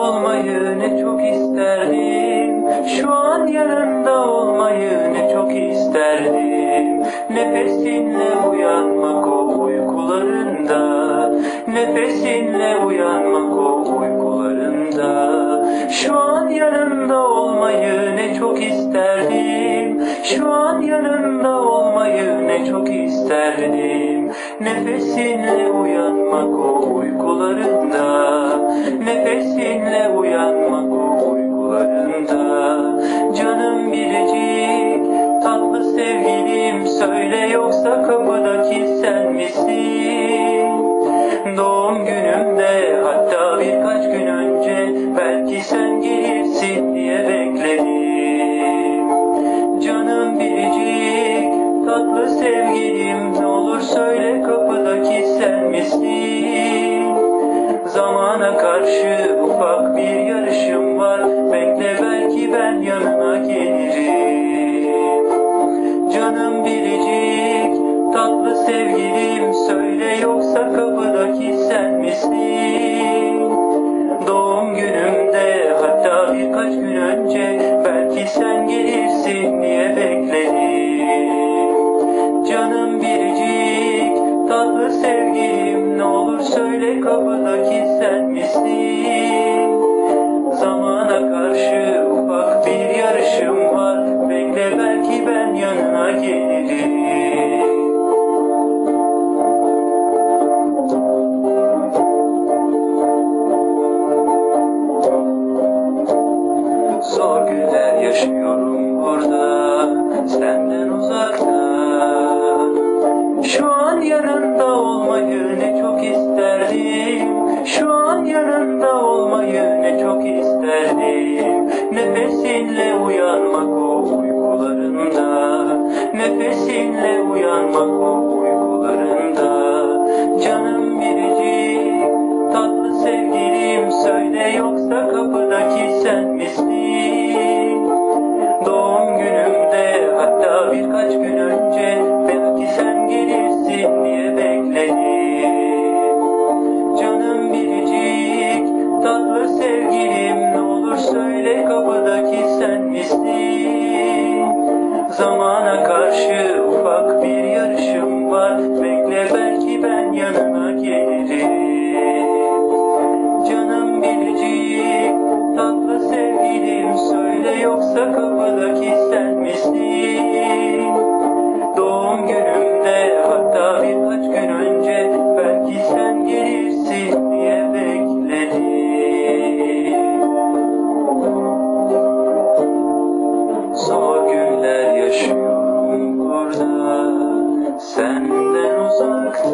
olmayı ne çok isterdim. Şu an yanında olmayı ne çok isterdim. Nefesinle uyanmak o uykularında. Nefesinle uyanmak o uykularında. Şu an yanında olmayı ne çok isterdim. Şu an yanında olmayı ne çok isterdim. Nefesinle uyanmak o uykularında sevgilim Söyle yoksa kapıdaki sen misin? Doğum günümde hatta birkaç gün önce Belki sen sen misin? Doğum günümde hatta birkaç gün önce Belki sen gelirsin diye bekledim Canım biricik tatlı sevgilim Ne olur söyle kapıdaki sen misin? Zamana karşı ufak bir yarışım var Bekle belki ben yanına gelirim Zor günler yaşıyorum burada. Senden uzakta. Şu an yanında olmayı hemen yanına gelirim Canım biricik tatlı sevgilim. Söyle yoksa kapıdaki sen misin? Doğum günümde hatta birkaç gün önce Belki sen gelirsin diye bekledim. Zor günler yaşıyorum burada senden uzakta